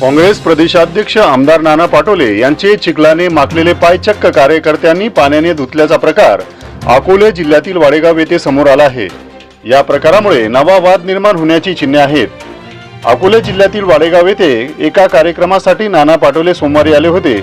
काँग्रेस प्रदेशाध्यक्ष आमदार नाना पाटोले यांचे चिखलाने माखलेले पाय चक्क कार्यकर्त्यांनी पाण्याने धुतल्याचा प्रकार अकोले जिल्ह्यातील वाडेगाव येथे समोर आला आहे. या प्रकारामुळे नवा वाद निर्माण होण्याची चिन्हे आहेत. अकोले जिल्ह्यातील वाडेगाव येथे एका कार्यक्रमासाठी नाना पाटोले सोमवारी आले होते.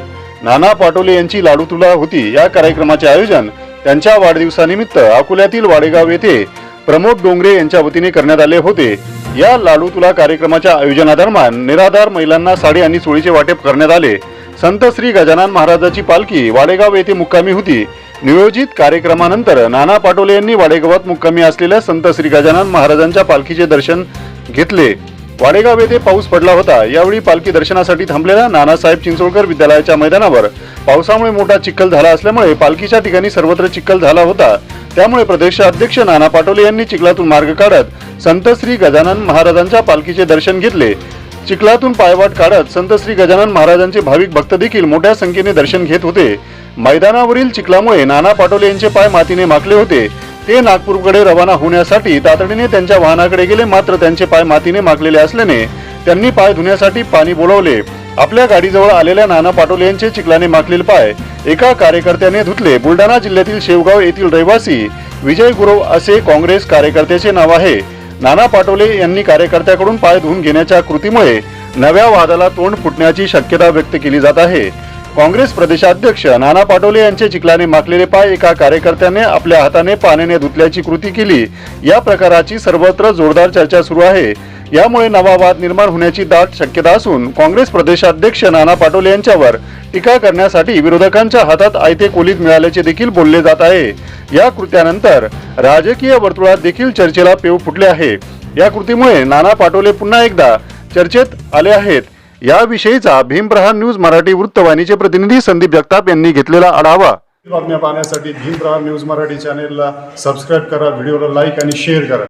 नाना पाटोले यांची लाडू तुला होती. या कार्यक्रमाचे आयोजन त्यांच्या वाढदिवसानिमित्त अकोल्यातील वाडेगाव येथे प्रमोद डोंगरे यांच्या वतीने करण्यात आले होते. या लालू तुला कार्यक्रमाच्या आयोजनादरम्यान निराधार महिलांना साडी आणि चोळीचे वाटप करण्यात आले. संत श्री गजानन महाराजाची पालखी वाडेगाव येथे मुक्कामी होती. नियोजित कार्यक्रमानंतर नाना पाटोले यांनी वाडेगावात मुक्कामी असलेल्या संत श्री गजानन महाराजांच्या पालखीचे दर्शन घेतले. वाडेगाव येथे पाऊस पडला होता. यावेळी पालखी दर्शनासाठी थांबलेल्या नानासाहेब चिंचोळकर विद्यालयाच्या मैदानावर. पावसामुळे मोठा चिखल झाला असल्यामुळे पालखीच्या ठिकाणी सर्वत्र चिखल झाला होता. त्यामुळे प्रदेशाध्यक्ष नाना पाटोले यांनी चिखलातून मार्ग काढत संत श्री गजानन महाराजांच्या पालखीचे दर्शन घेतले. चिखलातून पायवाट काढत संत श्री गजानन महाराजांचे भाविक भक्त देखील मोठ्या संख्येने दर्शन घेत होते. मैदानावरील चिखलामुळे नाना पाटोले यांचे पाय मातीने माखले होते. ते नागपूरकडे रवाना होण्यासाठी तातडीने त्यांच्या वाहनाकडे गेले मात्र त्यांचे पाय मातीने माखलेले असल्याने त्यांनी पाय धुण्यासाठी पाणी बोलवले. आपल्या गाडीजवळ आलेल्या नाना पाटोले यांचे चिखलाने माखलेले पाय एका कार्यकर्त्याने धुतले. बुलढाणा जिल्ह्यातील शेवगाव येथील रहिवासी विजय गुरव असे काँग्रेस कार्यकर्त्याचे नाव आहे. नाना पाटोले यांनी कार्यकर्त्याकडून पाय धुवून घेण्याच्या कृतीमुळे नव्या वादाला तोंड फुटण्याची शक्यता व्यक्त केली जात आहे. काँग्रेस प्रदेशाध्यक्ष नाना पाटोले यांचे चिखलाने माखलेले पाय एका कार्यकर्त्याने आपल्या हाताने पाण्याने धुतल्याची कृती केली. या प्रकाराची सर्वत्र जोरदार चर्चा सुरू आहे. यामुळे नवा वाद निर्माण होण्याची दाट शक्यता असून काँग्रेस प्रदेशाध्यक्ष नाना पाटोले यांच्यावर टीका करण्यासाठी विरोधकांच्या हातात आयते कोलीत मिळाल्याचे देखील बोलले जात आहे. या कृत्यानंतर राजकीय वर्तुळात देखील चर्चेला पेव फुटले आहे. या कृतीमुळे नाना पाटोले पुन्हा एकदा चर्चेत आले आहेत. याविषयीचा भीमप्रहार न्यूज मराठी वृत्तवाहिनीचे प्रतिनिधी संदीप जगताप यांनी घेतलेला आढावा. बातम्या पाहण्यासाठी भीमप्रहार न्यूज मराठी चॅनेलला सबस्क्राईब करा व्हिडिओला लाईक आणि शेअर करा.